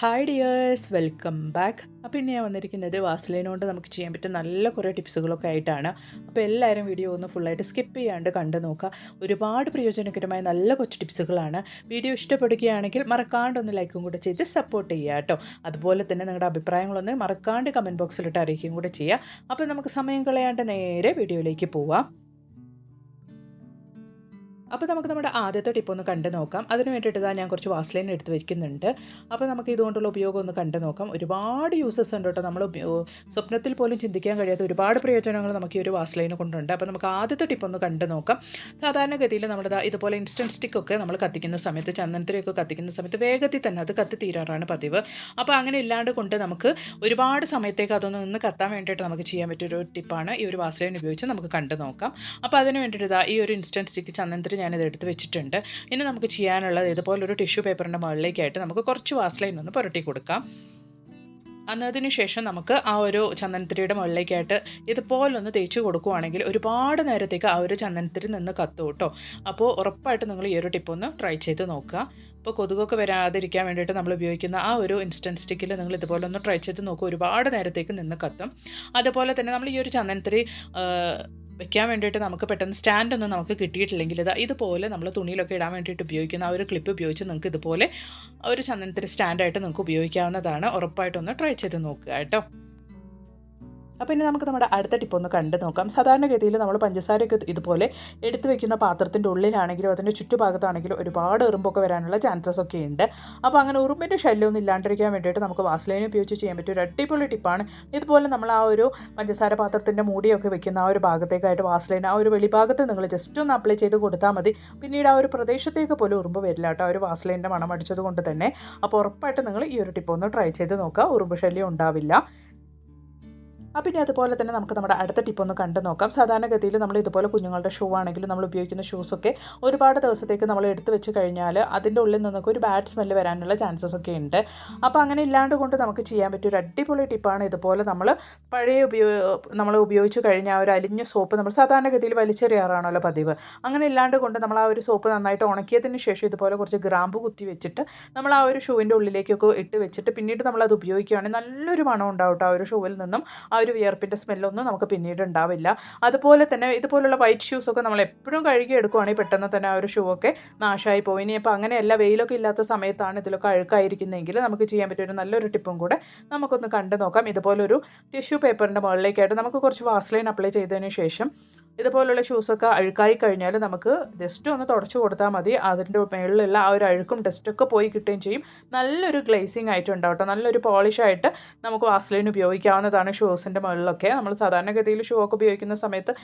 Hi dears welcome back അപ്പോൾ ഇന്ന് ഞാൻ വന്നിരിക്കുന്നത് വാസ്ലൈൻ നമുക്ക് ചെയ്യാൻ പറ്റുന്ന നല്ല കുറേ ടിപ്സുകളൊക്കെ ആയിട്ടാണ്. അപ്പോൾ എല്ലാവരും വീഡിയോ ഒന്ന് ഫുള്ളായിട്ട് സ്കിപ്പ് ചെയ്യാണ്ട് കണ്ടു നോക്കുക. ഒരുപാട് പ്രയോജനകരമായ നല്ല കൊച്ചു ടിപ്സുകളാണ്. വീഡിയോ ഇഷ്ടപ്പെടുകയാണെങ്കിൽ മറക്കാണ്ട് ഒന്ന് ലൈക്കും കൂടെ ചെയ്ത് സപ്പോർട്ട് ചെയ്യുക കേട്ടോ. അതുപോലെ തന്നെ നിങ്ങളുടെ അഭിപ്രായങ്ങളൊന്ന് മറക്കാണ്ട് കമന്റ് ബോക്സിലിട്ട് അറിയിക്കുകയും കൂടെ ചെയ്യുക. അപ്പോൾ നമുക്ക് സമയം കളയാണ്ട് നേരെ വീഡിയോയിലേക്ക് പോവാം. അപ്പോൾ നമുക്ക് നമ്മുടെ ആദ്യത്തെ ടിപ്പ് ഒന്ന് കണ്ടു നോക്കാം. അതിന് വേണ്ടിയിട്ട് ഇതാ ഞാൻ കുറച്ച് വാസ്ലൈൻ എടുത്ത് വെക്കുന്നുണ്ട്. അപ്പോൾ നമുക്ക് ഇതുകൊണ്ടുള്ള ഉപയോഗം ഒന്ന് കണ്ടു നോക്കാം. ഒരുപാട് യൂസസ് ഉണ്ട് കേട്ടോ. നമ്മൾ സ്വപ്നത്തിൽ പോലും ചിന്തിക്കാൻ കഴിയാത്ത ഒരുപാട് പ്രയോജനങ്ങൾ നമുക്ക് ഈ ഒരു വാസ്ലൈന് കൊണ്ടുണ്ട്. അപ്പോൾ നമുക്ക് ആദ്യത്തെ ടിപ്പ് ഒന്ന് കണ്ടു നോക്കാം. സാധാരണഗതിയിൽ നമ്മൾ ഇതുപോലെ ഇൻസ്റ്റന്റ് സ്റ്റിക്കൊക്കെ നമ്മൾ കത്തിക്കുന്ന സമയത്ത് ചന്ദനത്തിലൊക്കെ കത്തിക്കുന്ന സമയത്ത് വേഗത്തിൽ തന്നെ അത് കത്തി തീരാറാണ് പതിവ്. അപ്പോൾ അങ്ങനെ ഇല്ലാണ്ട് കൊണ്ട് നമുക്ക് ഒരുപാട് സമയത്തേക്ക് അതൊന്ന് നിന്ന് കത്താൻ വേണ്ടിയിട്ട് നമുക്ക് ചെയ്യാൻ പറ്റിയൊരു ടിപ്പാണ് ഈ ഒരു വാസ്ലൈൻ ഉപയോഗിച്ച് നമുക്ക് കണ്ടു നോക്കാം. അപ്പോൾ അതിന് വേണ്ടിയിട്ട് ഈ ഒരു ഇൻസ്റ്റന്റ് സ്റ്റിക്ക് ചന്ദനത്തിൽ ഞാനിത് എടുത്ത് വെച്ചിട്ടുണ്ട്. ഇനി നമുക്ക് ചെയ്യാനുള്ളത് ഇതുപോലൊരു ടിഷ്യൂ പേപ്പറിന്റെ മുകളിലേക്കായിട്ട് നമുക്ക് കുറച്ച് വാസ്ലൈൻ ഒന്ന് പുരട്ടി കൊടുക്കാം. അന്നതിന് ശേഷം നമുക്ക് ആ ഒരു ചന്ദനത്തിരിയുടെ മുകളിലേക്കായിട്ട് ഇതുപോലൊന്ന് തേച്ച് കൊടുക്കുവാണെങ്കിൽ ഒരുപാട് നേരത്തേക്ക് ആ ഒരു ചന്ദനത്തിരി നിന്ന് കത്തും കേട്ടോ. അപ്പോൾ ഉറപ്പായിട്ട് നിങ്ങൾ ഈ ഒരു ടിപ്പ് ഒന്ന് ട്രൈ ചെയ്ത് നോക്കുക. അപ്പോൾ കൊതുകൊക്കെ വരാതിരിക്കാൻ വേണ്ടിയിട്ട് നമ്മൾ ഉപയോഗിക്കുന്ന ആ ഒരു ഇൻസ്റ്റന്റ് സ്റ്റിക്കിൽ നിങ്ങൾ ഇതുപോലൊന്ന് ട്രൈ ചെയ്ത് നോക്കുക. ഒരുപാട് നേരത്തേക്ക് നിന്ന് കത്തും. അതുപോലെ തന്നെ നമ്മൾ ഈ ഒരു ചന്ദനത്തിരി വെക്കാൻ വേണ്ടിയിട്ട് നമുക്ക് പെട്ടെന്ന് സ്റ്റാൻഡൊന്നും നമുക്ക് കിട്ടിയിട്ടില്ലെങ്കിൽ ഇത് ഇതുപോലെ നമ്മൾ തുണിയിലൊക്കെ ഇടാൻ വേണ്ടിയിട്ട് ഉപയോഗിക്കുന്ന ആ ഒരു ക്ലിപ്പ് ഉപയോഗിച്ച് നിങ്ങൾക്ക് ഇതുപോലെ ഒരു ചന്ദനത്തിൽ സ്റ്റാൻഡായിട്ട് നിങ്ങൾക്ക് ഉപയോഗിക്കാവുന്നതാണ്. ഉറപ്പായിട്ടൊന്ന് ട്രൈ ചെയ്ത് നോക്കുക കേട്ടോ. അപ്പോൾ ഇനി നമുക്ക് നമ്മുടെ അടുത്ത ടിപ്പ് ഒന്ന് കണ്ടു നോക്കാം. സാധാരണഗതിയിൽ നമ്മൾ പഞ്ചസാരയൊക്കെ ഇതുപോലെ എടുത്തു വെക്കുന്ന പാത്രത്തിന്റെ ഉള്ളിലാണെങ്കിലും അതിന്റെ ചുറ്റുഭാഗത്താണെങ്കിലും ഒരുപാട് ഉറുമ്പൊക്കെ വരാനുള്ള ചാൻസസ് ഒക്കെ ഉണ്ട്. അപ്പോൾ അങ്ങനെ ഉറുമ്പിന്റെ ശല്യമൊന്നും ഇല്ലാണ്ടിരിക്കാൻ വേണ്ടിയിട്ട് നമുക്ക് വാസ്ലൈൻ ഉപയോഗിച്ച് ചെയ്യാൻ പറ്റിയ ഒരു അടിപൊളി ടിപ്പാണ് ഇതുപോലെ നമ്മൾ ആ ഒരു പഞ്ചസാര പാത്രത്തിന്റെ മൂടിയൊക്കെ വെക്കുന്ന ആ ഒരു ഭാഗത്തേക്കായിട്ട് വാസ്ലൈൻ ആ ഒരു വെളിഭാഗത്ത് നിങ്ങൾ ജസ്റ്റ് ഒന്ന് അപ്ലൈ ചെയ്ത് കൊടുത്താൽ മതി. പിന്നീട് ആ ഒരു പ്രദേശത്തേക്ക് പോലും ഉറുമ്പ് വരില്ല കേട്ടോ. ആ ഒരു വാസ്ലൈന്റെ മണം അടിച്ചത് കൊണ്ട് തന്നെ. അപ്പോൾ ഉറപ്പായിട്ട് നിങ്ങൾ ഈ ഒരു ടിപ്പ് ഒന്ന് ട്രൈ ചെയ്ത് നോക്കുക. ഉറുമ്പ് ശല്യം ഉണ്ടാവില്ല. ഇനി അതുപോലെ തന്നെ നമുക്ക് നമ്മുടെ അടുത്ത ടിപ്പ് ഒന്ന് കണ്ടു നോക്കാം. സാധാരണഗതിയിൽ നമ്മൾ ഇതുപോലെ കുഞ്ഞുങ്ങളുടെ ഷൂ ആണെങ്കിലും നമ്മൾ ഉപയോഗിക്കുന്ന ഷൂസൊക്കെ ഒരുപാട് ദിവസത്തേക്ക് നമ്മൾ എടുത്തു വെച്ച് കഴിഞ്ഞാൽ അതിന്റെ ഉള്ളിൽ നിന്നൊക്കെ ഒരു ബാഡ് സ്മെല്ല് വരാനുള്ള ചാൻസസ് ഒക്കെ ഉണ്ട്. അപ്പോൾ അങ്ങനെ ഇല്ലാണ്ട് കൊണ്ട് നമുക്ക് ചെയ്യാൻ പറ്റിയ ഒരു അടിപൊളി ടിപ്പാണ് ഇതുപോലെ നമ്മൾ പഴയ ഉപയോഗ നമ്മൾ ഉപയോഗിച്ച് കഴിഞ്ഞ ആ ഒരു അലിഞ്ഞ സോപ്പ് നമ്മൾ സാധാരണഗതിയിൽ വലിച്ചെറിയാറാണല്ലോ പതിവ്. അങ്ങനെ ഇല്ലാണ്ട് കൊണ്ട് നമ്മൾ ആ ഒരു സോപ്പ് നന്നായിട്ട് ഉണക്കിയതിന് ശേഷം ഇതുപോലെ കുറച്ച് ഗ്രാമ്പ് കുത്തി വെച്ചിട്ട് നമ്മൾ ആ ഒരു ഷൂവിന്റെ ഉള്ളിലേക്കൊക്കെ ഇട്ട് വെച്ചിട്ട് പിന്നീട് നമ്മളത് ഉപയോഗിക്കുകയാണെങ്കിൽ നല്ലൊരു മണം ഉണ്ടാവും കേട്ടോ ആ ഒരു ഷൂവിൽ നിന്നും ആ ഒരു വിയർപ്പിന്റെ സ്മെല്ലൊന്നും നമുക്ക് പിന്നീട് ഉണ്ടാവില്ല. അതുപോലെ തന്നെ ഇതുപോലുള്ള വൈറ്റ് ഷൂസൊക്കെ നമ്മൾ എപ്പോഴും കഴുകി എടുക്കുവാണെങ്കിൽ പെട്ടെന്ന് തന്നെ ആ ഒരു ഷൂ ഒക്കെ നാശമായി പോയി ഇനി അപ്പോൾ അങ്ങനെയല്ല വെയിലൊക്കെ ഇല്ലാത്ത സമയത്താണ് ഇതിലൊക്കെ അഴുക്കായിരിക്കുന്നതെങ്കിൽ നമുക്ക് ചെയ്യാൻ പറ്റിയ ഒരു നല്ലൊരു ടിപ്പും കൂടെ നമുക്കൊന്ന് കണ്ടു നോക്കാം ഇതുപോലൊരു ടിഷ്യൂ പേപ്പറിന്റെ മുകളിലേക്കായിട്ട് നമുക്ക് കുറച്ച് വാസ്ലൈൻ അപ്ലൈ ചെയ്തതിന് ശേഷം ഇതുപോലുള്ള ഷൂസൊക്കെ അഴുക്കായി കഴിഞ്ഞാൽ നമുക്ക് ജസ്റ്റ് ഒന്ന് തുടച്ചു കൊടുത്താൽ മതി. അതിന്റെ മുകളിലുള്ള ആ ഒരു അഴുക്കും ഡസ്റ്റൊക്കെ പോയി കിട്ടുകയും ചെയ്യും. നല്ലൊരു ഗ്ലേസിങ് ആയിട്ടുണ്ടാവും കേട്ടോ. നല്ലൊരു പോളിഷായിട്ട് നമുക്ക് വാസ്ലിൻ ഉപയോഗിക്കാവുന്നതാണ് ഷൂസിന്റെ മുകളിലൊക്കെ. നമ്മൾ സാധാരണഗതിയിൽ ഷൂ ഒക്കെ ഉപയോഗിക്കുന്ന സമയത്ത്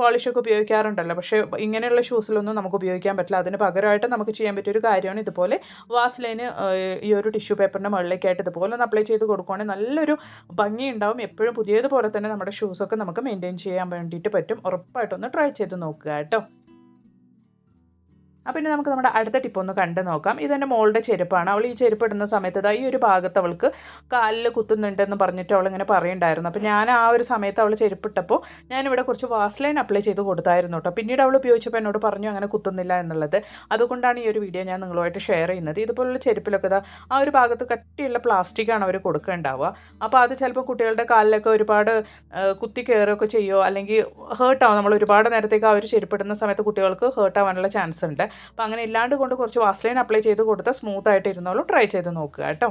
പോളിഷൊക്കെ ഉപയോഗിക്കാറുണ്ടല്ലോ. പക്ഷേ ഇങ്ങനെയുള്ള ഷൂസിലൊന്നും നമുക്ക് ഉപയോഗിക്കാൻ പറ്റില്ല. അതിന് പകരമായിട്ട് നമുക്ക് ചെയ്യാൻ പറ്റിയൊരു കാര്യമാണ് ഇതുപോലെ വാസ്ലൈന് ഈ ഒരു ടിഷ്യൂ പേപ്പറിന്റെ മുകളിലേക്കായിട്ട് ഇതുപോലെ ഒന്ന് അപ്ലൈ ചെയ്ത് കൊടുക്കുകയാണെങ്കിൽ നല്ലൊരു ഭംഗി ഉണ്ടാവും എപ്പോഴും പുതിയതുപോലെ തന്നെ നമ്മുടെ ഷൂസൊക്കെ നമുക്ക് മെയിന്റെയിൻ ചെയ്യാൻ വേണ്ടിയിട്ട് പറ്റും. ഉറപ്പായിട്ടൊന്ന് ട്രൈ ചെയ്ത് നോക്കുക കേട്ടോ. അപ്പം ഇനി നമുക്ക് നമ്മുടെ അടുത്ത ടിപ്പ് ഒന്ന് കണ്ടു നോക്കാം. ഇതെന്റെ മോളുടെ ചെരുപ്പാണ്. അവൾ ഈ ചെരുപ്പ് ഇടുന്ന സമയത്ത് ഈ ഒരു ഭാഗത്ത് അവൾക്ക് കാലിൽ കുത്തുന്നുണ്ടെന്ന് പറഞ്ഞിട്ട് അവൾ ഇങ്ങനെ പറയുണ്ടായിരുന്നു അപ്പോൾ ഞാൻ ആ ഒരു സമയത്ത് അവൾ ചെരുപ്പിട്ടപ്പോൾ ഞാനിവിടെ കുറച്ച് വാസ്ലൈൻ അപ്ലൈ ചെയ്ത് കൊടുത്തായിരുന്നു കേട്ടോ പിന്നീട് അവൾ ഉപയോഗിച്ചപ്പോൾ എന്നോട് പറഞ്ഞു അങ്ങനെ കുത്തുന്നില്ല എന്നുള്ളത്. അതുകൊണ്ടാണ് ഈ ഒരു വീഡിയോ ഞാൻ നിങ്ങളുമായിട്ട് ഷെയർ ചെയ്യുന്നത്. ഇതുപോലുള്ള ചെരുപ്പിലൊക്കെ ആ ഒരു ഭാഗത്ത് കട്ടിയുള്ള പ്ലാസ്റ്റിക്കാണ് അവർ കൊടുക്കേണ്ടാവുക. അപ്പോൾ അത് ചിലപ്പോൾ കുട്ടികളുടെ കാലിലൊക്കെ ഒരുപാട് കുത്തി കയറുകയൊക്കെ ചെയ്യുമോ അല്ലെങ്കിൽ ഹേർട്ടാവും നമ്മൾ ഒരുപാട് നേരത്തേക്ക് ആ ഒരു ചെരുപ്പിടുന്ന സമയത്ത് കുട്ടികൾക്ക് ഹേർട്ടാവാനുള്ള ചാൻസ് ഉണ്ട്. അപ്പോൾ അങ്ങനെ ഇല്ലാണ്ട് കൊണ്ട് കുറച്ച് വാസ്ലൈൻ അപ്ലൈ ചെയ്ത് കൊടുത്താൽ സ്മൂത്ത് ആയിട്ട് ഇരുന്നോളൂ. ട്രൈ ചെയ്ത് നോക്കുക കേട്ടോ.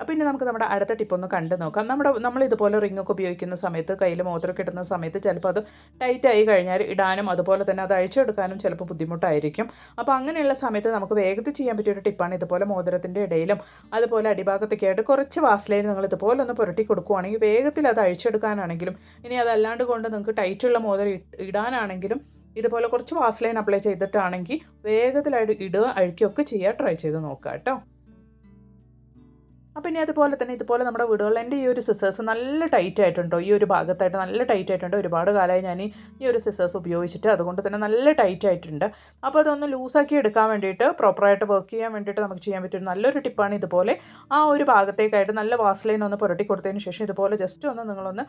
അപ്പോൾ ഇനി നമുക്ക് നമ്മുടെ അടുത്ത ടിപ്പ് ഒന്ന് കണ്ടു നോക്കാം. നമ്മുടെ നമ്മൾ ഇതുപോലെ റിംഗ് ഒക്കെ ഉപയോഗിക്കുന്ന സമയത്ത് കയ്യിൽ മോതിരമൊക്കെ ഇടുന്ന സമയത്ത് ചിലപ്പോൾ അത് ടൈറ്റായി കഴിഞ്ഞാൽ ഇടാനും അതുപോലെ തന്നെ അത് അഴിച്ചെടുക്കാനും ചിലപ്പോൾ ബുദ്ധിമുട്ടായിരിക്കും. അപ്പോൾ അങ്ങനെയുള്ള സമയത്ത് നമുക്ക് വേഗത്തിൽ ചെയ്യാൻ പറ്റിയ ഒരു ടിപ്പാണ് ഇതുപോലെ മോതിരത്തിന്റെ ഇടയിലും അതുപോലെ അടിഭാഗത്തൊക്കെ ആയിട്ട് കുറച്ച് വാസ്ലൈൻ നിങ്ങൾ ഇതുപോലെ ഒന്ന് പുരട്ടി കൊടുക്കുകയാണെങ്കിൽ വേഗത്തിൽ അത് അഴിച്ചെടുക്കാനാണെങ്കിലും ഇനി അതല്ലാണ്ട് കൊണ്ട് നിങ്ങൾക്ക് ടൈറ്റുള്ള മോതിരം ഇടാനാണെങ്കിലും ഇതുപോലെ കുറച്ച് വാസ്ലൈൻ അപ്ലൈ ചെയ്തിട്ടാണെങ്കിൽ വേഗത്തിലായിട്ട് ഇടുക അഴിക്കുകയൊക്കെ ചെയ്യുക ട്രൈ ചെയ്ത് നോക്കുക കേട്ടോ. അപ്പോൾ ഇനി അതുപോലെ തന്നെ ഇതുപോലെ നമ്മുടെ വീടുകളിൽ എന്റെ ഈ ഒരു സിസേഴ്സ് നല്ല ടൈറ്റ് ആയിട്ടുണ്ടോ? ഈ ഒരു ഭാഗത്തായിട്ട് നല്ല ടൈറ്റ് ആയിട്ടുണ്ട്? ഒരുപാട് കാലമായി ഞാൻ ഈ ഒരു സിസേഴ്സ് ഉപയോഗിച്ചിട്ട് അതുകൊണ്ട് തന്നെ നല്ല ടൈറ്റ് ആയിട്ടുണ്ട്. അപ്പോൾ അതൊന്ന് ലൂസാക്കി എടുക്കാൻ വേണ്ടിയിട്ട് പ്രോപ്പറായിട്ട് വർക്ക് ചെയ്യാൻ വേണ്ടിയിട്ട് നമുക്ക് ചെയ്യാൻ പറ്റും നല്ലൊരു ടിപ്പാണ് ഇതുപോലെ. ആ ഒരു ഭാഗത്തേക്കായിട്ട് നല്ല വാസ്ലൈൻ ഒന്ന് പുരട്ടി കൊടുത്തതിന് ശേഷം ഇതുപോലെ ജസ്റ്റ് ഒന്ന് നിങ്ങളൊന്ന്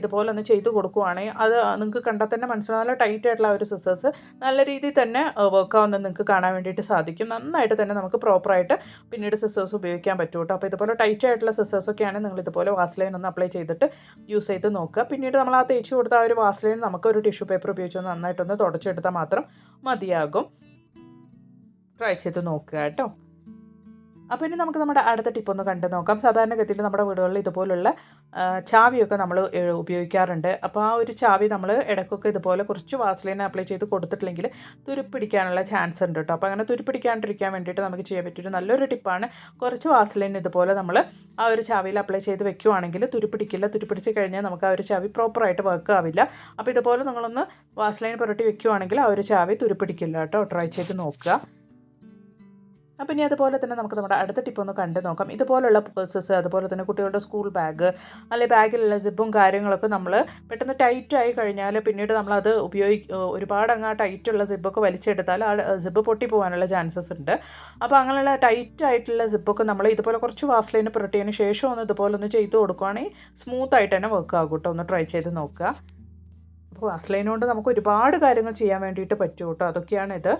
ഇതുപോലെ ഒന്ന് ചെയ്ത് കൊടുക്കുവാണെങ്കിൽ അത് നിങ്ങൾക്ക് കണ്ടാൽ തന്നെ മനസ്സിലാവും. നല്ല ടൈറ്റ് ആയിട്ടുള്ള ഒരു സിസേഴ്സ് നല്ല രീതിയിൽ തന്നെ വർക്ക് ആവുന്നത് നിങ്ങൾക്ക് കാണാൻ വേണ്ടിയിട്ട് സാധിക്കും. നന്നായിട്ട് തന്നെ നമുക്ക് പ്രോപ്പറായിട്ട് പിന്നീട് സിസേഴ്സ് ഉപയോഗിക്കാൻ പറ്റും കേട്ടോ. അപ്പോൾ ഇതുപോലെ ടൈറ്റ് ആയിട്ടുള്ള സിസേഴ്സൊക്കെയാണ് നിങ്ങൾ ഇതുപോലെ വാസ്ലൈൻ ഒന്ന് അപ്ലൈ ചെയ്തിട്ട് യൂസ് ചെയ്ത് നോക്കുക. പിന്നീട് നമ്മൾ ആ തേച്ച് കൊടുത്ത ആ ഒരു വാസ്ലൈൻ നമുക്കൊരു ടിഷ്യൂ പേപ്പർ ഉപയോഗിച്ച് നന്നായിട്ടൊന്ന് തുടച്ചെടുത്താൽ മാത്രം മതിയാകും. ട്രൈ ചെയ്ത് നോക്കുക കേട്ടോ. അപ്പോൾ ഇനി നമുക്ക് നമ്മുടെ അടുത്ത ടിപ്പ് ഒന്ന് കണ്ടു നോക്കാം. സാധാരണഗതിയിൽ നമ്മുടെ വീടുകളിൽ ഇതുപോലുള്ള ചാവിയൊക്കെ നമ്മൾ ഉപയോഗിക്കാറുണ്ട്. അപ്പോൾ ആ ഒരു ചാവി നമ്മൾ ഇടയ്ക്കൊക്കെ ഇതുപോലെ കുറച്ച് വാസ്ലൈൻ അപ്ലൈ ചെയ്ത് കൊടുത്തിട്ടില്ലെങ്കിൽ തുരുപ്പിടിക്കാനുള്ള ചാൻസ് ഉണ്ട് കേട്ടോ അപ്പോൾ അങ്ങനെ തുരുപ്പിടിക്കാണ്ടിരിക്കാൻ വേണ്ടിയിട്ട് നമുക്ക് ചെയ്യാൻ പറ്റിയൊരു നല്ലൊരു ടിപ്പാണ് കുറച്ച് വാസ്ലൈൻ ഇതുപോലെ നമ്മൾ ആ ഒരു ചാവിയിൽ അപ്ലൈ ചെയ്ത് വെക്കുവാണെങ്കിൽ തുരുപ്പിടിക്കില്ല. തുരുപ്പിടിച്ച് കഴിഞ്ഞാൽ നമുക്ക് ആ ഒരു ചാവി പ്രോപ്പറായിട്ട് വർക്ക് ആവില്ല. അപ്പോൾ ഇതുപോലെ നിങ്ങളൊന്ന് വാസ്ലൈൻ പുരട്ടി വെക്കുവാണെങ്കിൽ ആ ഒരു ചാവി തുരുപ്പിടിക്കില്ല കേട്ടോ ട്രൈ ചെയ്ത് നോക്കുക. അപ്പം ഇനി അതുപോലെ തന്നെ നമുക്ക് നമ്മുടെ അടുത്ത ടിപ്പ് ഒന്ന് കണ്ടു നോക്കാം. ഇതുപോലുള്ള പേഴ്സസ് അതുപോലെ തന്നെ കുട്ടികളുടെ സ്കൂൾ ബാഗ് അല്ലെങ്കിൽ ബാഗിലുള്ള സിബും കാര്യങ്ങളൊക്കെ നമ്മൾ പെട്ടെന്ന് ടൈറ്റായി കഴിഞ്ഞാൽ പിന്നീട് നമ്മളത് ഉപയോഗിക്ക ഒരുപാട് അങ്ങ് ടൈറ്റുള്ള സിബൊക്കെ വലിച്ചെടുത്താൽ ആ സിബ് പൊട്ടി പോകാനുള്ള ചാൻസസ് ഉണ്ട്. അപ്പോൾ അങ്ങനെയുള്ള ടൈറ്റ് ആയിട്ടുള്ള സിബൊക്കെ നമ്മൾ ഇതുപോലെ കുറച്ച് വാസ്ലൈന് പുരട്ടിയതിന് ശേഷം ഒന്ന് ഇതുപോലെ ഒന്ന് ചെയ്ത് കൊടുക്കുകയാണെങ്കിൽ സ്മൂത്ത് ആയിട്ട് തന്നെ വർക്ക് ആകും കേട്ടോ. ഒന്ന് ട്രൈ ചെയ്ത് നോക്കുക. അപ്പോൾ വാസ്ലൈൻ കൊണ്ട് നമുക്ക് ഒരുപാട് കാര്യങ്ങൾ ചെയ്യാൻ വേണ്ടിയിട്ട് പറ്റും കേട്ടോ. അതൊക്കെയാണ് ഇത്.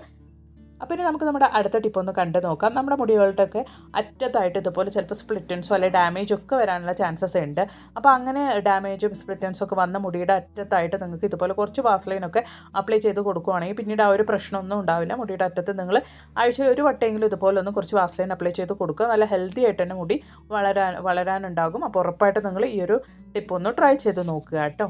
അപ്പോൾ ഇനി നമുക്ക് നമ്മുടെ അടുത്ത ടിപ്പ് ഒന്ന് കണ്ടു നോക്കാം. നമ്മുടെ മുടികളുടെയൊക്കെ അറ്റത്തായിട്ട് ഇതുപോലെ ചിലപ്പോൾ സ്പ്ലിറ്റൻസോ അല്ലെങ്കിൽ ഡാമേജ് ഒക്കെ വരാനുള്ള ചാൻസസ് ഉണ്ട്. അപ്പോൾ അങ്ങനെ ഡാമേജും സ്പ്ലിറ്റൻസും ഒക്കെ വന്ന മുടിയുടെ അറ്റത്തായിട്ട് നിങ്ങൾക്ക് ഇതുപോലെ കുറച്ച് വാസ്ലൈനൊക്കെ അപ്ലൈ ചെയ്ത് കൊടുക്കുകയാണെങ്കിൽ പിന്നീട് ആ ഒരു പ്രശ്നമൊന്നും ഉണ്ടാവില്ല. മുടിയുടെ അറ്റത്ത് നിങ്ങൾ ആഴ്ചയിൽ ഒരു വട്ടമെങ്കിലും ഇതുപോലെ ഒന്ന് കുറച്ച് വാസ്ലൈൻ അപ്ലൈ ചെയ്ത് കൊടുക്കുക. നല്ല ഹെൽത്തി ആയിട്ട് തന്നെ മുടി വളരാൻ വളരാനുണ്ടാകും. അപ്പോൾ ഉറപ്പായിട്ട് നിങ്ങൾ ഈ ഒരു ടിപ്പ് ഒന്ന് ട്രൈ ചെയ്ത് നോക്കുക കേട്ടോ.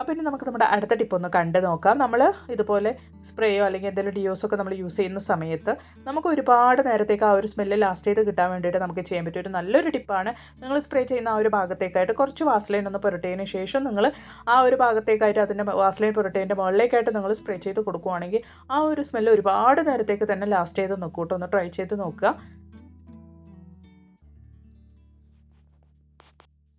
അപ്പോൾ ഇനി നമുക്ക് നമ്മുടെ അടുത്ത ടിപ്പ് ഒന്ന് കണ്ടു നോക്കാം. നമ്മൾ ഇതുപോലെ സ്പ്രേയോ അല്ലെങ്കിൽ എന്തെങ്കിലും ഡിയോസോ ഒക്കെ നമ്മൾ യൂസ് ചെയ്യുന്ന സമയത്ത് നമുക്ക് ഒരുപാട് നേരത്തേക്ക് ആ ഒരു സ്മെല്ല് ലാസ്റ്റ് ചെയ്ത് കിട്ടാൻ വേണ്ടിയിട്ട് നമുക്ക് ചെയ്യാൻ പറ്റിയ ഒരു നല്ലൊരു ടിപ്പാണ് നിങ്ങൾ സ്പ്രേ ചെയ്യുന്ന ആ ഒരു ഭാഗത്തേക്കായിട്ട് കുറച്ച് വാസ്ലൈൻ ഒന്ന് പുരട്ടിയതിന് ശേഷം നിങ്ങൾ ആ ഒരു ഭാഗത്തേക്കായിട്ട് അതിന്റെ വാസ്ലൈൻ പുരട്ടിയതിന്റെ മുകളിലേക്കായിട്ട് നിങ്ങൾ സ്പ്രേ ചെയ്ത് കൊടുക്കുകയാണെങ്കിൽ ആ ഒരു സ്മെല്ല് ഒരുപാട് നേരത്തേക്ക് തന്നെ ലാസ്റ്റ് ചെയ്ത് നോക്കൂട്ടോ ഒന്ന് ട്രൈ ചെയ്ത് നോക്കുക.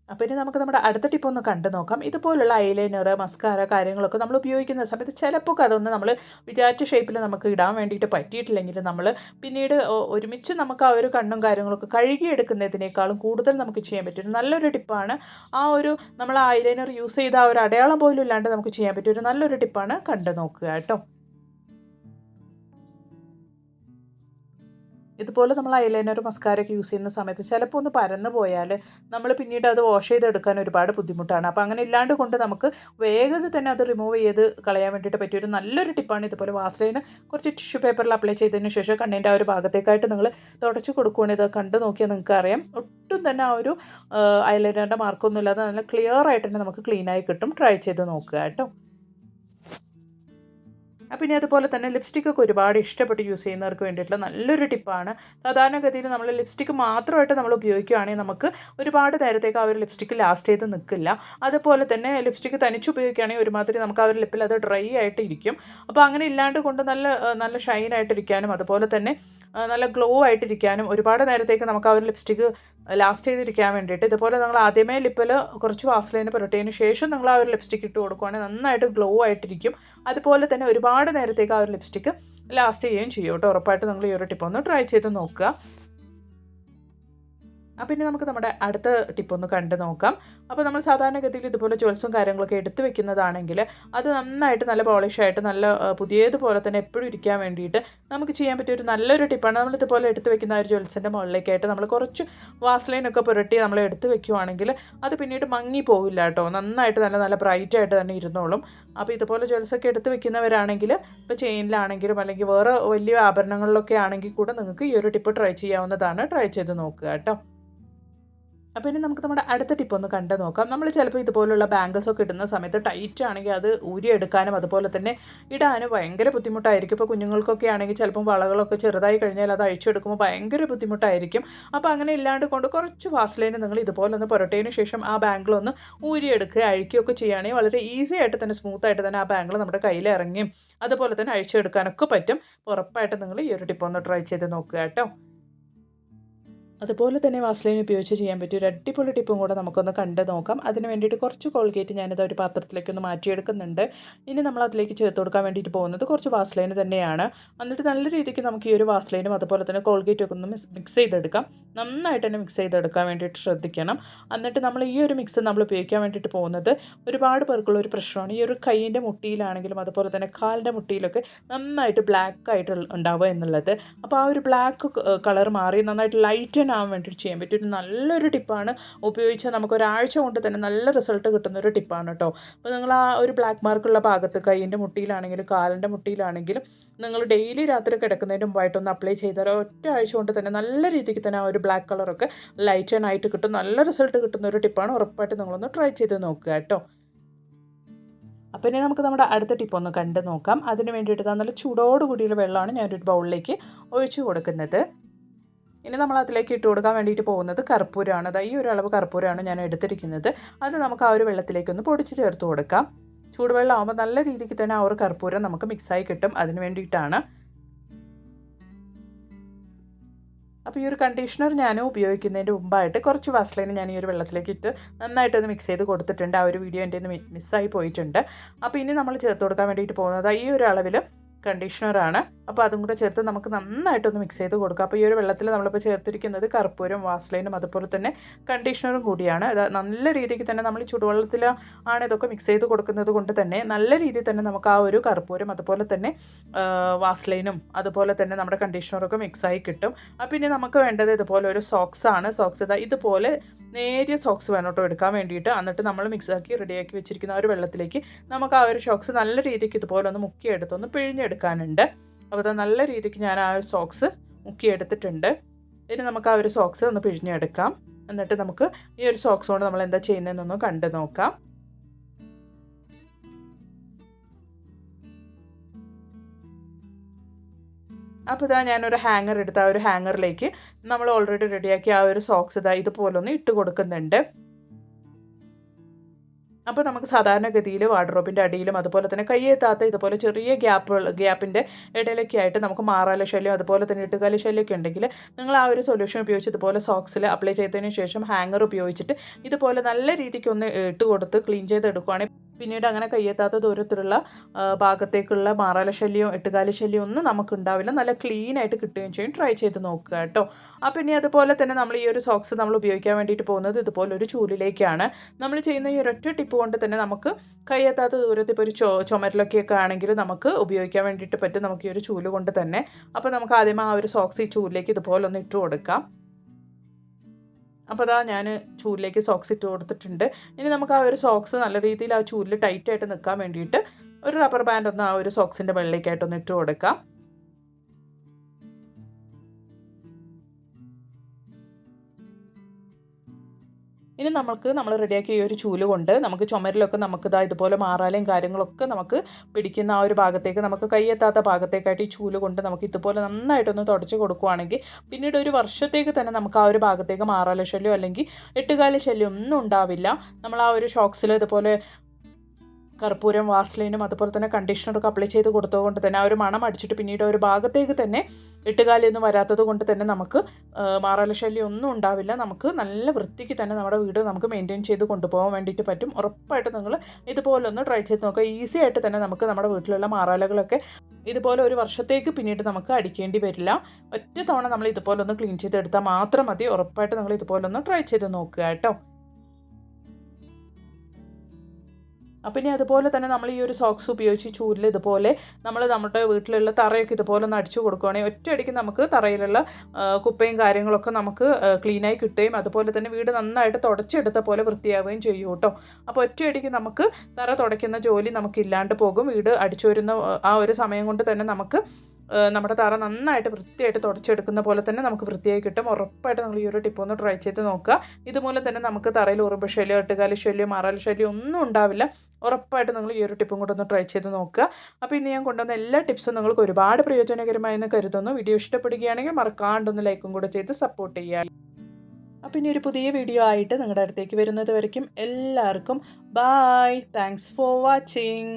അപ്പോൾ ഇനി നമുക്ക് നമ്മുടെ അടുത്ത ടിപ്പ് ഒന്ന് കണ്ടു നോക്കാം. ഇതുപോലുള്ള ഐലൈനർ മസ്കാര കാര്യങ്ങളൊക്കെ നമ്മൾ ഉപയോഗിക്കുന്ന സമയത്ത് ചിലപ്പോൾ അതൊന്ന് നമ്മൾ വിചാരിച്ച ഷേപ്പിൽ നമുക്ക് ഇടാൻ വേണ്ടിയിട്ട് പറ്റിയിട്ടില്ലെങ്കിൽ നമ്മൾ പിന്നീട് ഒരുമിച്ച് നമുക്ക് ആ ഒരു കണ്ണും കാര്യങ്ങളൊക്കെ കഴുകിയെടുക്കുന്നതിനേക്കാളും കൂടുതൽ നമുക്ക് ചെയ്യാൻ പറ്റും നല്ലൊരു ടിപ്പാണ് ആ ഒരു നമ്മൾ ഐലൈനർ യൂസ് ചെയ്ത ആ ഒരു അടയാളം പോലും ഇല്ലാണ്ട് നമുക്ക് ചെയ്യാൻ പറ്റിയ ഒരു നല്ലൊരു ടിപ്പാണ് കണ്ടു നോക്കുക കേട്ടോ. ഇതുപോലെ നമ്മൾ ഐലൈനർ മസ്കാരൊക്കെ യൂസ് ചെയ്യുന്ന സമയത്ത് ചിലപ്പോൾ ഒന്ന് പരന്നു പോയാൽ നമ്മൾ പിന്നീട് അത് വാഷ് ചെയ്തെടുക്കാൻ ഒരുപാട് ബുദ്ധിമുട്ടാണ്. അപ്പോൾ അങ്ങനെ ഇല്ലാണ്ട് കൊണ്ട് നമുക്ക് വേഗത്തിൽ തന്നെ അത് റിമൂവ് ചെയ്ത് കളയാൻ വേണ്ടിയിട്ട് പറ്റിയ ഒരു നല്ലൊരു ടിപ്പാണ് ഇതുപോലെ വാസ്ലൈന് കുറച്ച് ടിഷ്യൂ പേപ്പറിൽ അപ്ലൈ ചെയ്തതിന് ശേഷം കണ്ണിന്റെ ആ ഒരു ഭാഗത്തേക്കായിട്ട് നിങ്ങൾ തുടച്ച് കൊടുക്കുകയാണെങ്കിൽ ഇത് കണ്ടു നോക്കിയാൽ നിങ്ങൾക്ക് അറിയാം. ഒട്ടും തന്നെ ആ ഒരു ഐലൈനറിന്റെ മാർക്കൊന്നും ഇല്ലാതെ നല്ല ക്ലിയർ ആയിട്ട് തന്നെ നമുക്ക് ക്ലീനായി കിട്ടും. ട്രൈ ചെയ്ത് നോക്കുക കേട്ടോ. പിന്നെ അതുപോലെ തന്നെ ലിപ്സ്റ്റിക്കൊക്കെ ഒരുപാട് ഇഷ്ടപ്പെട്ട് യൂസ് ചെയ്യുന്നവർക്ക് വേണ്ടിയിട്ടുള്ള നല്ലൊരു ടിപ്പാണ്. സാധാരണഗതിയിൽ നമ്മൾ ലിപ്സ്റ്റിക്ക് മാത്രമായിട്ട് നമ്മൾ ഉപയോഗിക്കുകയാണെങ്കിൽ നമുക്ക് ഒരുപാട് നേരത്തേക്ക് ആ ഒരു ലിപ്സ്റ്റിക്ക് ലാസ്റ്റ് ചെയ്ത് നിൽക്കില്ല അതുപോലെ തന്നെ ലിപ്സ്റ്റിക്ക് തനിച്ച് ഉപയോഗിക്കുകയാണെങ്കിൽ ഒരുമാതിരി നമുക്ക് ആ ഒരു ലിപ്പിൽ അത് ഡ്രൈ ആയിട്ട് ഇരിക്കും. അപ്പോൾ അങ്ങനെ ഇല്ലാണ്ട് കൊണ്ട് നല്ല നല്ല ഷൈൻ ആയിട്ടിരിക്കാനും അതുപോലെ തന്നെ നല്ല ഗ്ലോ ആയിട്ടിരിക്കാനും ഒരുപാട് നേരത്തേക്ക് നമുക്ക് ആ ഒരു ലിപ്സ്റ്റിക്ക് ലാസ്റ്റ് ചെയ്തിരിക്കാൻ വേണ്ടിയിട്ട്. ഇതുപോലെ നിങ്ങൾ ആദ്യമേ ലിപ്പിൽ കുറച്ച് വാസ്ലൈന് പുരട്ടിയതിന് ശേഷം നിങ്ങൾ ആ ഒരു ലിപ്സ്റ്റിക്ക് ഇട്ട് കൊടുക്കുകയാണെങ്കിൽ നന്നായിട്ട് ഗ്ലോ ആയിട്ടിരിക്കും. അതുപോലെ തന്നെ ഒരുപാട് നേരത്തേക്ക് ആ ഒരു ലിപ്സ്റ്റിക്ക് ലാസ്റ്റ് ചെയ്യുകയും ചെയ്യും കേട്ടോ. ഉറപ്പായിട്ട് നിങ്ങൾ ഈ ഒരു ടിപ്പ് ഒന്ന് ട്രൈ ചെയ്ത് നോക്കുക. അപ്പം ഇനി നമുക്ക് നമ്മുടെ അടുത്ത ടിപ്പൊന്ന് കണ്ടു നോക്കാം. അപ്പോൾ നമ്മൾ സാധാരണഗതിയിൽ ഇതുപോലെ ജ്വൽസും കാര്യങ്ങളൊക്കെ എടുത്തു വെക്കുന്നതാണെങ്കിൽ അത് നന്നായിട്ട് നല്ല പോളിഷായിട്ട് നല്ല പുതിയതുപോലെ തന്നെ എപ്പോഴും ഇരിക്കാൻ വേണ്ടിയിട്ട് നമുക്ക് ചെയ്യാൻ പറ്റിയ ഒരു നല്ലൊരു ടിപ്പാണ് നമ്മൾ ഇതുപോലെ എടുത്തു വെക്കുന്ന ഒരു ജ്വൽസിന്റെ മുകളിലേക്കായിട്ട് നമ്മൾ കുറച്ച് വാസ്ലൈനൊക്കെ പുരട്ടി നമ്മൾ എടുത്തു വെക്കുവാണെങ്കിൽ അത് പിന്നീട് മങ്ങി പോകില്ല കേട്ടോ. നന്നായിട്ട് നല്ല നല്ല ബ്രൈറ്റ് ആയിട്ട് തന്നെ ഇരുന്നോളും. അപ്പോൾ ഇതുപോലെ ജ്വൽസൊക്കെ എടുത്ത് വെക്കുന്നവരാണെങ്കിൽ ഇപ്പോൾ ചെയിനിലാണെങ്കിലും അല്ലെങ്കിൽ വേറെ വലിയ ആഭരണങ്ങളിലൊക്കെ ആണെങ്കിൽ കൂടെ നിങ്ങൾക്ക് ഈ ഒരു ടിപ്പ് ട്രൈ ചെയ്യാവുന്നതാണ്. ട്രൈ ചെയ്ത് നോക്കുക കേട്ടോ. അപ്പോൾ ഇനി നമുക്ക് നമ്മുടെ അടുത്ത ടിപ്പ് ഒന്ന് കണ്ടു നോക്കാം. നമ്മൾ ചിലപ്പോൾ ഇതുപോലുള്ള ബാംഗിൾസ് ഒക്കെ ഇടുന്ന സമയത്ത് ടൈറ്റ് ആണെങ്കിൽ അത് ഊരി എടുക്കാനും അതുപോലെ തന്നെ ഇടാനും ഭയങ്കര ബുദ്ധിമുട്ടായിരിക്കും. ഇപ്പോൾ കുഞ്ഞുങ്ങൾക്കൊക്കെ ആണെങ്കിൽ ചിലപ്പം വളകളൊക്കെ ചെറുതായി കഴിഞ്ഞാൽ അത് അഴിച്ചെടുക്കുമ്പോൾ ഭയങ്കര ബുദ്ധിമുട്ടായിരിക്കും. അപ്പോൾ അങ്ങനെ ഇല്ലാണ്ട് കൊണ്ട് കുറച്ച് വാസ്ലൈന് നിങ്ങൾ ഇതുപോലെ ഒന്ന് പുരട്ടിയതിന് ശേഷം ആ ബാംഗിൾ ഒന്ന് ഊരിയെടുക്കുക അഴിക്കുകയൊക്കെ ചെയ്യുകയാണെങ്കിൽ വളരെ ഈസി ആയിട്ട് തന്നെ സ്മൂത്ത് ആയിട്ട് തന്നെ ആ ബാംഗിൾ നമ്മുടെ കയ്യിൽ ഇറങ്ങിയും അതുപോലെ തന്നെ അഴിച്ചെടുക്കാനൊക്കെ പറ്റും. ഉറപ്പായിട്ട് നിങ്ങൾ ഈ ഒരു ടിപ്പ് ഒന്ന് ട്രൈ ചെയ്ത് നോക്കുക കേട്ടോ. അതുപോലെ തന്നെ വാസ്ലൈൻ ഉപയോഗിച്ച് ചെയ്യാൻ പറ്റിയ ഒരു അടിപൊളി ടിപ്പും കൂടെ നമുക്കൊന്ന് കണ്ട് നോക്കാം. അതിന് വേണ്ടിയിട്ട് കുറച്ച് കോൾഗേറ്റ് ഞാനിത് ഒരു പാത്രത്തിലേക്കൊന്ന് മാറ്റിയെടുക്കുന്നുണ്ട്. ഇനി നമ്മൾ അതിലേക്ക് ചേർത്ത് കൊടുക്കാൻ വേണ്ടിയിട്ട് പോകുന്നത് കുറച്ച് വാസ്ലൈൻ തന്നെയാണ്. എന്നിട്ട് നല്ല രീതിക്ക് നമുക്ക് ഈ ഒരു വാസ്ലൈനും അതുപോലെ തന്നെ കോൾഗേറ്റും ഒക്കെ ഒന്ന് മിക്സ് ചെയ്തെടുക്കാം. നന്നായിട്ട് തന്നെ മിക്സ് ചെയ്തെടുക്കാൻ വേണ്ടിയിട്ട് ശ്രദ്ധിക്കണം. എന്നിട്ട് നമ്മൾ ഈ ഒരു മിക്സ് നമ്മൾ ഉപയോഗിക്കാൻ വേണ്ടിയിട്ട് പോകുന്നത് ഒരുപാട് പേർക്കുള്ള ഒരു പ്രശ്നമാണ്. ഈ ഒരു കൈയിന്റെ മുട്ടിയിലാണെങ്കിലും അതുപോലെ തന്നെ കാലിന്റെ മുട്ടിയിലൊക്കെ നന്നായിട്ട് ബ്ലാക്ക് ആയിട്ട് ഉണ്ടാവുക എന്നുള്ളത്. അപ്പോൾ ആ ഒരു ബ്ലാക്ക് കളർ മാറി നന്നായിട്ട് ലൈറ്റ് ആവാൻ വേണ്ടിയിട്ട് ചെയ്യാൻ പറ്റും ഒരു നല്ലൊരു ടിപ്പാണ്. ഉപയോഗിച്ചാൽ നമുക്ക് ഒരാഴ്ച കൊണ്ട് തന്നെ നല്ല റിസൾട്ട് കിട്ടുന്ന ഒരു ടിപ്പാണ് കേട്ടോ. അപ്പോൾ നിങ്ങൾ ആ ഒരു ബ്ലാക്ക് മാർക്കുള്ള ഭാഗത്ത് കൈയിന്റെ മുട്ടിയിലാണെങ്കിലും കാലിന്റെ മുട്ടിയിലാണെങ്കിലും നിങ്ങൾ ഡെയിലി രാത്രി കിടക്കുന്നതിന് മുമ്പായിട്ടൊന്ന് അപ്ലൈ ചെയ്താൽ ഒറ്റ ആഴ്ച കൊണ്ട് തന്നെ നല്ല രീതിക്ക് തന്നെ ആ ഒരു ബ്ലാക്ക് കളറൊക്കെ ലൈറ്റ് ആൻഡ് ആയിട്ട് കിട്ടും. നല്ല റിസൾട്ട് കിട്ടുന്ന ഒരു ടിപ്പാണ്. ഉറപ്പായിട്ട് നിങ്ങളൊന്ന് ട്രൈ ചെയ്ത് നോക്കുക കേട്ടോ. അപ്പോൾ ഇനി നമുക്ക് നമ്മുടെ അടുത്ത ടിപ്പ് ഒന്ന് കണ്ടു നോക്കാം. അതിന് വേണ്ടിയിട്ട് നല്ല ചൂടോടുകൂടിയുള്ള വെള്ളമാണ് ഞാനൊരു ബൗളിലേക്ക് ഒഴിച്ചു കൊടുക്കുന്നത്. ഇനി നമ്മൾ അതിലേക്ക് ഇട്ട് കൊടുക്കാൻ വേണ്ടിയിട്ട് പോകുന്നത് കർപ്പൂരമാണ്. അതായത് ഈ ഒരു അളവ് കർപ്പൂരമാണ് ഞാൻ എടുത്തിരിക്കുന്നത്. അത് നമുക്ക് ആ ഒരു വെള്ളത്തിലേക്കൊന്ന് പൊടിച്ച് ചേർത്ത് കൊടുക്കാം. ചൂടുവെള്ളം ആകുമ്പോൾ നല്ല രീതിക്ക് തന്നെ ആ ഒരു കർപ്പൂരം നമുക്ക് മിക്സായി കിട്ടും. അതിന് വേണ്ടിയിട്ടാണ്. അപ്പോൾ ഈ ഒരു കണ്ടീഷണർ ഞാൻ ഉപയോഗിക്കുന്നതിന്റെ മുമ്പായിട്ട് കുറച്ച് വാസ്ലൈൻ ഞാൻ ഈ ഒരു വെള്ളത്തിലേക്ക് ഇട്ട് നന്നായിട്ടൊന്ന് മിക്സ് ചെയ്ത് കൊടുത്തിട്ടുണ്ട്. ആ ഒരു വീഡിയോ എന്റെ മിസ്സായി പോയിട്ടുണ്ട്. അപ്പോൾ ഇനി നമ്മൾ ചേർത്ത് കൊടുക്കാൻ വേണ്ടിയിട്ട് പോകുന്നത് ഈ ഒരു അളവിൽ കണ്ടീഷണറാണ്. അപ്പോൾ അതും കൂടെ ചേർത്ത് നമുക്ക് നന്നായിട്ടൊന്ന് മിക്സ് ചെയ്ത് കൊടുക്കാം. അപ്പോൾ ഈ ഒരു വെള്ളത്തിൽ നമ്മളിപ്പോൾ ചേർത്തിരിക്കുന്നത് കർപ്പൂരം വാസ്ലൈനും അതുപോലെ തന്നെ കണ്ടീഷണറും കൂടിയാണ്. അത് നല്ല രീതിക്ക് തന്നെ നമ്മൾ ചുടുവെള്ളത്തിൽ ആണ് ഇതൊക്കെ മിക്സ് ചെയ്ത് കൊടുക്കുന്നത് കൊണ്ട് തന്നെ നല്ല രീതിയിൽ തന്നെ നമുക്ക് ആ ഒരു കർപ്പൂരം അതുപോലെ തന്നെ വാസ്ലൈനും അതുപോലെ തന്നെ നമ്മുടെ കണ്ടീഷണറൊക്കെ മിക്സായി കിട്ടും. അപ്പോൾ ഇനി നമുക്ക് വേണ്ടത് ഇതുപോലെ ഒരു സോക്സാണ് സോക്സ് ഇതാ ഇതുപോലെ നേരിയ സോക്സ് വേണം കേട്ടോ എടുക്കാൻ വേണ്ടിയിട്ട്. എന്നിട്ട് നമ്മൾ മിക്സാക്കി റെഡിയാക്കി വെച്ചിരിക്കുന്ന ആ ഒരു വെള്ളത്തിലേക്ക് നമുക്ക് ആ ഒരു സോക്സ് നല്ല രീതിക്ക് ഇതുപോലെ ഒന്ന് മുക്കിയെടുത്തൊന്ന് പിഴിഞ്ഞെടുക്കാനുണ്ട്. അപ്പോൾ നല്ല രീതിക്ക് ഞാൻ ആ ഒരു സോക്സ് മുക്കിയെടുത്തിട്ടുണ്ട്. ഇനി നമുക്ക് ആ ഒരു സോക്സ് ഒന്ന് പിഴിഞ്ഞെടുക്കാം. എന്നിട്ട് നമുക്ക് ഈ ഒരു സോക്സ് കൊണ്ട് നമ്മൾ എന്താ ചെയ്യുന്നതെന്നൊന്ന് കണ്ടു നോക്കാം. അപ്പോൾ ഇതാ ഞാനൊരു ഹാങ്ങർ എടുത്ത് ആ ഒരു ഹാങ്ങറിലേക്ക് നമ്മൾ ഓൾറെഡി റെഡിയാക്കി ആ ഒരു സോക്സ് ഇതാ ഇതുപോലെ ഒന്ന് ഇട്ട് കൊടുക്കുന്നുണ്ട്. അപ്പോൾ നമുക്ക് സാധാരണഗതിയിൽ വാർഡ്രോബിന്റെ അടിയിലും അതുപോലെ തന്നെ കയ്യെത്താത്ത ഇതുപോലെ ചെറിയ ഗ്യാപ്പ് ഗ്യാപ്പിന്റെ ഇടയിലൊക്കെ ആയിട്ട് നമുക്ക് മാറാല ശല്യം അതുപോലെ തന്നെ ഇട്ടുകാല ശല്യമൊക്കെ ഉണ്ടെങ്കിൽ നിങ്ങൾ ആ ഒരു സൊല്യൂഷൻ ഉപയോഗിച്ച് ഇതുപോലെ സോക്സിൽ അപ്ലൈ ചെയ്തതിന് ശേഷം ഹാങ്ങർ ഉപയോഗിച്ചിട്ട് ഇതുപോലെ നല്ല രീതിക്ക് ഒന്ന് ഇട്ട് കൊടുത്ത് ക്ലീൻ ചെയ്തെടുക്കുകയാണെങ്കിൽ പിന്നീട് അങ്ങനെ കയ്യെത്താത്ത ദൂരത്തിലുള്ള ഭാഗത്തേക്കുള്ള മാറാല ശല്യവും എട്ടുകാല ശല്യം ഒന്നും നമുക്ക് ഉണ്ടാവില്ല നല്ല ക്ലീൻ ആയിട്ട് കിട്ടുകയും ചെയ്യും. ട്രൈ ചെയ്ത് നോക്കുക കേട്ടോ. ആ പിന്നെ അതുപോലെ തന്നെ നമ്മൾ ഈ ഒരു സോക്സ് നമ്മൾ ഉപയോഗിക്കാൻ വേണ്ടിയിട്ട് പോകുന്നത് ഇതുപോലെ ഒരു ചൂലിലേക്കാണ്. നമ്മൾ ചെയ്യുന്ന ഈ ഒരൊറ്റ ടിപ്പ് കൊണ്ട് തന്നെ നമുക്ക് കയ്യെത്താത്ത ദൂരത്ത് ഇപ്പോൾ ഒരു ചോ ചുമരിലൊക്കെയൊക്കെ ആണെങ്കിൽ നമുക്ക് ഉപയോഗിക്കാൻ വേണ്ടിയിട്ട് പറ്റും. നമുക്ക് ഈ ഒരു ചൂൽ കൊണ്ട് തന്നെ. അപ്പോൾ നമുക്ക് ആദ്യം ആ ഒരു സോക്സ് ഈ ചൂലിലേക്ക് ഇതുപോലെ ഒന്ന് ഇട്ട് കൊടുക്കാം. അപ്പോൾ അതാ ഞാൻ ചൂരിലേക്ക് സോക്സ് ഇട്ട് കൊടുത്തിട്ടുണ്ട്. ഇനി നമുക്ക് ആ ഒരു സോക്സ് നല്ല രീതിയിൽ ആ ചൂരിൽ ടൈറ്റായിട്ട് നിൽക്കാൻ വേണ്ടിയിട്ട് ഒരു റബ്ബർ ബാൻഡ് ഒന്ന് ആ ഒരു സോക്സിന്റെ വെള്ളിലേക്കായിട്ടൊന്ന് ഇട്ട് കൊടുക്കാം. ഇനി നമുക്ക് നമ്മൾ റെഡിയാക്കിയ ഈ ഒരു ചൂൽ കൊണ്ട് നമുക്ക് ചുമരിലൊക്കെ നമുക്ക് ഇതാ ഇതുപോലെ മാറാലയും കാര്യങ്ങളൊക്കെ നമുക്ക് പിടിക്കുന്ന ആ ഒരു ഭാഗത്തേക്ക് നമുക്ക് കൈയെത്താത്ത ഭാഗത്തേക്കായിട്ട് ഈ ചൂൽ കൊണ്ട് നമുക്ക് ഇതുപോലെ നന്നായിട്ടൊന്ന് തുടച്ച് കൊടുക്കുകയാണെങ്കിൽ പിന്നീട് ഒരു വർഷത്തേക്ക് തന്നെ നമുക്ക് ആ ഒരു ഭാഗത്തേക്ക് മാറാല ശല്യം അല്ലെങ്കിൽ എട്ടുകാല ശല്യം ഒന്നും ഉണ്ടാവില്ല. നമ്മൾ ആ ഒരു ഷോക്സിൽ ഇതുപോലെ കർപ്പൂരം വാസ്ലിനും അതുപോലെ തന്നെ കണ്ടീഷണറൊക്കെ അപ്ലൈ ചെയ്ത് കൊടുത്തതുകൊണ്ട് തന്നെ ആ ഒരു മണം അടിച്ചിട്ട് പിന്നീട് ഒരു ഭാഗത്തേക്ക് തന്നെ എട്ടുകാലിയൊന്നും വരാത്തത് കൊണ്ട് തന്നെ നമുക്ക് മാറാല ശല്യം ഒന്നും ഉണ്ടാവില്ല. നമുക്ക് നല്ല വൃത്തിക്ക് തന്നെ നമ്മുടെ വീട് നമുക്ക് മെയിന്റെയിൻ ചെയ്ത് കൊണ്ടുപോകാൻ വേണ്ടിയിട്ട് പറ്റും. ഉറപ്പായിട്ട് നിങ്ങൾ ഇതുപോലൊന്ന് ട്രൈ ചെയ്ത് നോക്കുക. ഈസി ആയിട്ട് തന്നെ നമുക്ക് നമ്മുടെ വീട്ടിലുള്ള മാറാലകളൊക്കെ ഇതുപോലെ ഒരു വർഷത്തേക്ക് പിന്നീട് നമുക്ക് അടിക്കേണ്ടി വരില്ല. ഒറ്റ തവണ നമ്മൾ ഇതുപോലൊന്ന് ക്ലീൻ ചെയ്തെടുത്താൽ മാത്രം മതി. ഉറപ്പായിട്ട് നിങ്ങൾ ഇതുപോലൊന്ന് ട്രൈ ചെയ്ത് നോക്കുക കേട്ടോ. അപ്പം ഇനി അതുപോലെ തന്നെ നമ്മൾ ഈ ഒരു സോക്സ് ഉപയോഗിച്ച് ചൂരിൽ ഇതുപോലെ നമ്മൾ നമ്മുടെ വീട്ടിലുള്ള തറയൊക്കെ ഇതുപോലെ ഒന്ന് അടിച്ചു കൊടുക്കുകയാണെങ്കിൽ ഒറ്റയടിക്ക് നമുക്ക് തറയിലുള്ള കുപ്പയും കാര്യങ്ങളൊക്കെ നമുക്ക് ക്ലീനായി കിട്ടുകയും അതുപോലെ തന്നെ വീട് നന്നായിട്ട് തുടച്ചെടുത്ത പോലെ വൃത്തിയാവുകയും ചെയ്യും കേട്ടോ. അപ്പോൾ ഒറ്റയടിക്ക് നമുക്ക് തറ തുടയ്ക്കുന്ന ജോലി നമുക്ക് ഇല്ലാണ്ട് പോകും. വീട് അടിച്ചു വരുന്ന ആ ഒരു സമയം കൊണ്ട് തന്നെ നമുക്ക് നമ്മുടെ തറ നന്നായിട്ട് വൃത്തിയായിട്ട് തുടച്ചെടുക്കുന്ന പോലെ തന്നെ നമുക്ക് വൃത്തിയായി കിട്ടും. ഉറപ്പായിട്ട് നിങ്ങൾ ഈ ഒരു ടിപ്പ് ഒന്ന് ട്രൈ ചെയ്ത് നോക്കുക. ഇതുപോലെ തന്നെ നമുക്ക് തറയിൽ ഉറുമ്പ് ശല്യം എട്ടുകാലി ശല്യം മാറാലി ശല്യം ഒന്നും ഉണ്ടാവില്ല. ഉറപ്പായിട്ട് നിങ്ങൾ ഈ ഒരു ടിപ്പും കൂടെ ഒന്ന് ട്രൈ ചെയ്ത് നോക്കുക. അപ്പോൾ ഇന്ന് ഞാൻ കൊണ്ടുവന്ന എല്ലാ ടിപ്സും നിങ്ങൾക്ക് ഒരുപാട് പ്രയോജനകരമായെന്ന് കരുതുന്നു. വീഡിയോ ഇഷ്ടപ്പെടുകയാണെങ്കിൽ മറക്കാണ്ടൊന്ന് ലൈക്കും കൂടെ ചെയ്ത് സപ്പോർട്ട് ചെയ്യുക. അപ്പോൾ ഇനി ഒരു പുതിയ വീഡിയോ ആയിട്ട് നിങ്ങളുടെ അടുത്തേക്ക് വരുന്നത് വരയ്ക്കും. എല്ലാവർക്കും ബായ് താങ്ക്സ് ഫോർ വാച്ചിങ്